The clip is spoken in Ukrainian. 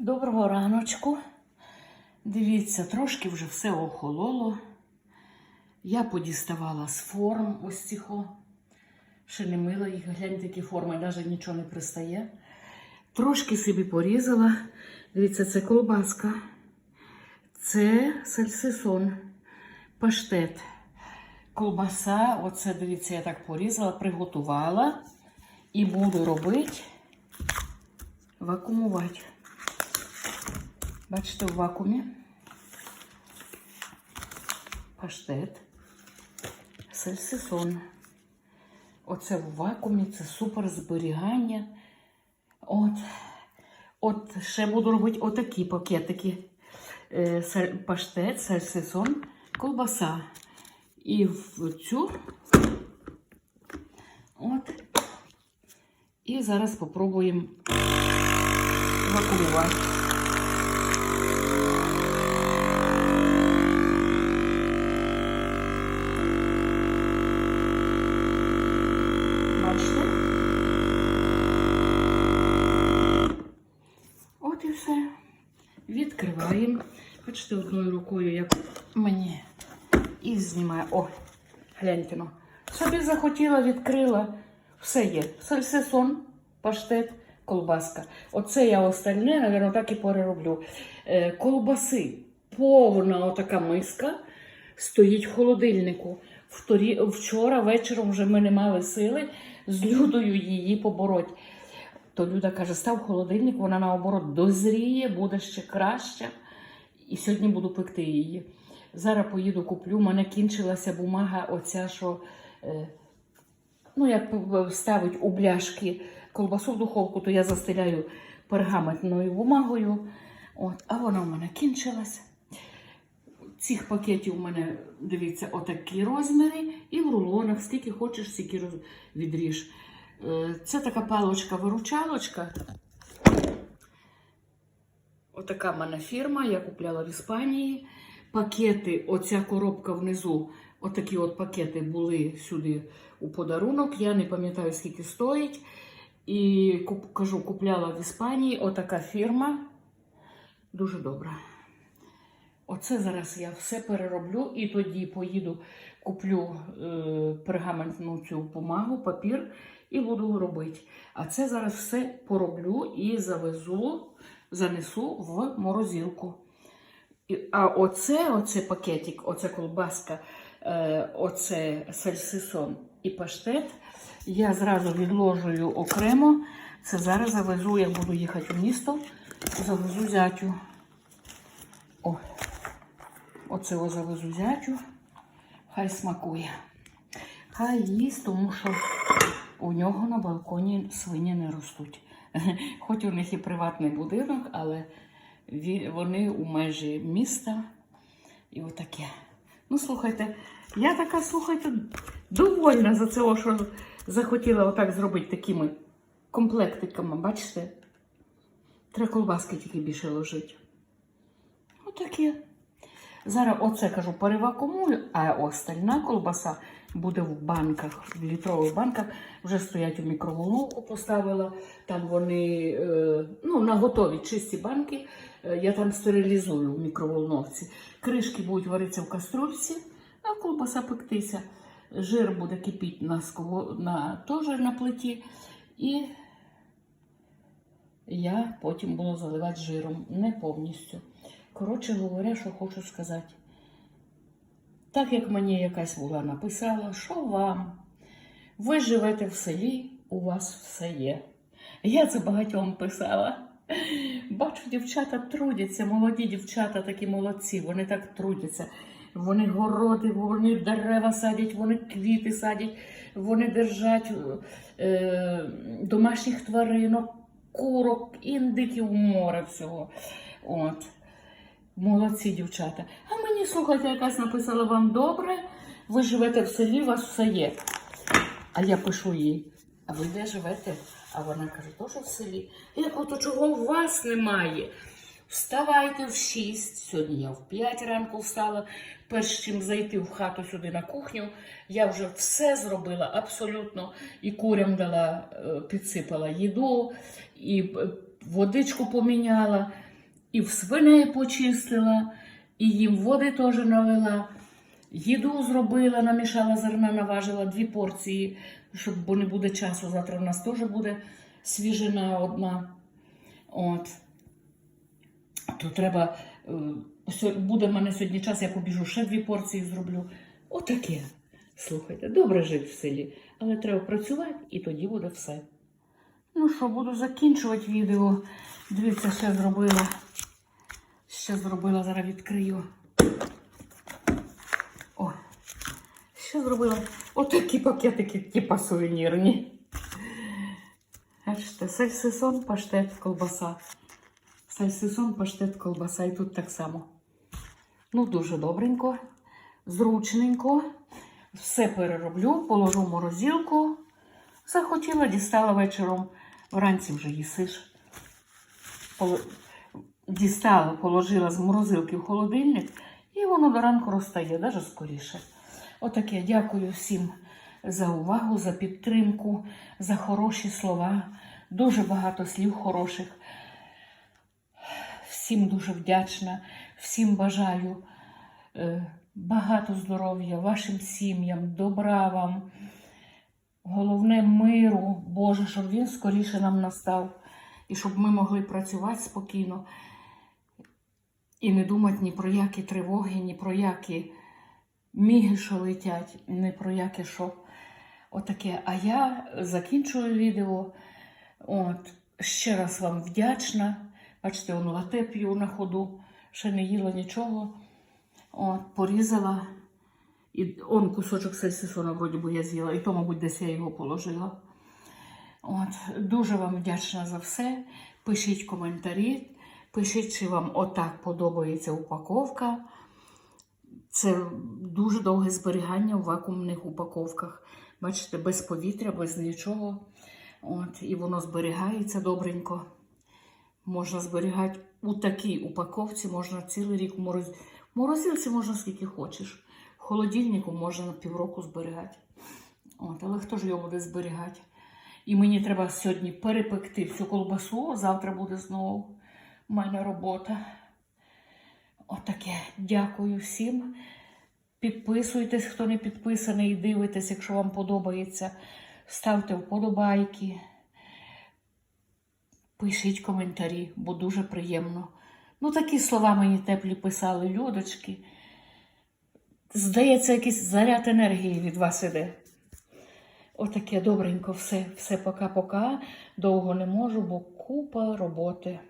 Доброго раночку. Дивіться, трошки вже все охололо. Я подіставала з форм ось цих. Ще не мила їх, гляньте, які форми, навіть нічого не пристає. Трошки собі порізала. Дивіться, це колбаска. Це сальсисон, паштет. Колбаса, оце, дивіться, я так порізала, приготувала. І буду робити, вакуумувати. Бачите, в вакуумі паштет, сальсисон. Оце в вакуумі, це супер зберігання. От. От ще буду робити отакі пакетики. Е, Паштет, сальсисон, колбаса. І в цю. От. І зараз попробуємо вакуумувати. Відкриваємо. Бачите, одною рукою, як мені. І знімаю. О, гляньте ну. Собі захотіла, відкрила. Все є. Сальсисон, паштет, колбаска. Оце я остальне, напевно, так і перероблю. Е, колбаси. Повна отака миска стоїть в холодильнику. Вчора вечором вже ми не мали сили з Людою її побороть. То Люда каже, став холодильник, вона наоборот дозріє, буде ще краще. І сьогодні буду пекти її. Зараз поїду куплю. У мене кінчилася бумага, оця, що е, ну, як ставить у бляшки колбасу в духовку, то я застеляю пергаментною бумагою. От, а вона в мене кінчилась. Цих пакетів у мене, дивіться, отакі розміри, і в рулонах, скільки хочеш, стільки відріж. Е, Це така палочка-виручалочка. Отака в мене фірма, я купляла в Іспанії. Пакети, оця коробка внизу, отакі от пакети були сюди у подарунок. Я не пам'ятаю, скільки стоїть. І кажу, купляла в Іспанії отака фірма. Дуже добра. Оце зараз я все перероблю і тоді поїду, куплю е, пергаментну цю бумагу, папір і буду робити. А це зараз все пороблю і завезу, занесу в морозилку. А оце, оце пакетик, оце колбаска, е, оце сальсисон і паштет. Я зразу відложую окремо. Це зараз завезу, як буду їхати в місто, завезу зятю. О, оце ось завезу зятю. Хай смакує. Хай їсть, тому що у нього на балконі свині не ростуть. Хоч у них і приватний будинок, але вони у межі міста. І отаке. Ну, слухайте, я така, слухайте, довольна за це, що захотіла отак зробити такими комплектиками, бачите? Треба колбаски тільки більше ложити. Отаке. Зараз оце кажу, перевакуумую, а остальна колбаса буде в банках, в літрових банках. Вже стоять у мікроволновку, поставила. Там вони е, ну, на готові чисті банки. Е, Я там стерилізую в мікроволновці. Кришки будуть варитися в каструльці, а колбаса пектися. Жир буде кипіти на, на, теж на плиті. І я потім буду заливати жиром, не повністю. Коротше говоря, що хочу сказати. Так як мені якась була написала, що вам? Ви живете в селі, у вас все є. Я це багатьом писала. Бачу, дівчата трудяться, молоді дівчата такі молодці, вони так трудяться. Вони городи, вони дерева садять, вони квіти садять, вони держать е, домашніх тваринок, курок, індиків, море всього. От. Молодці дівчата. А мені, слухайте, якась написала вам добре, ви живете в селі, у вас все є. А я пишу їй, а ви де живете? А вона каже, теж в селі. Я кажу, то чого у вас немає? Вставайте в 6. Сьогодні я в 5 ранку встала. Перш чим зайти в хату сюди на кухню, я вже все зробила абсолютно. І курям дала, е, підсипала їду, і е, водичку поміняла. І в свиней почистила, і їм води теж налила. Їду зробила, намішала зерна, наважила дві порції, щоб бо не буде часу. Завтра в нас теж буде свіжина одна. От. То треба. е, Буде в мене сьогодні час, я побіжу ще дві порції зроблю. Отаке. Слухайте, добре жити в селі, але треба працювати і тоді буде все. Ну що, буду закінчувати відео. Дивіться, ще зробила. Ще зробила, зараз відкрию. О, ще зробила отакі пакетики, типа сувенірні. Бачите, сальсисон, паштет, колбаса. Сальсисон, паштет, колбаса. І тут так само. Ну, дуже добренько, зручненько. Все перероблю, положу в морозилку. Захотіла, дістала вечором. Вранці вже їсиш. Дістала, положила з морозилки в холодильник, і воно до ранку розтає, навіть скоріше. Отаке. Дякую всім за увагу, за підтримку, за хороші слова. Дуже багато слів хороших. Всім дуже вдячна, всім бажаю е, багато здоров'я, вашим сім'ям, добра вам. Головне миру, Боже, щоб він скоріше нам настав, і щоб ми могли працювати спокійно і не думати ні про які тривоги, ні про які міги, що летять, ні про яке що. Отаке. А я закінчую відео. От, ще раз вам вдячна. Бачите, он лате п'ю на ходу, ще не їла нічого. От, порізала. І он кусочок сальсисона, вроді би, я з'їла, і то, мабуть, десь я його положила. От, дуже вам вдячна за все. Пишіть коментарі, пишіть, чи вам отак подобається упаковка. Це дуже довге зберігання у вакуумних упаковках. Бачите, без повітря, без нічого. От, і воно зберігається добренько. Можна зберігати у такій упаковці, можна цілий рік в мороз... в морозилці можна скільки хочеш. В холодильнику можна на півроку зберігати. От, але хто ж його буде зберігати? І мені треба сьогодні перепекти всю колбасу, завтра буде знову в мене робота. Отаке. Дякую всім. Підписуйтесь, хто не підписаний, і дивитесь, якщо вам подобається. Ставте вподобайки. Пишіть коментарі, бо дуже приємно. Ну, такі слова мені теплі писали, людочки. Здається, якийсь заряд енергії від вас іде. Отаке добренько, все, все пока-пока. Довго не можу, бо купа роботи.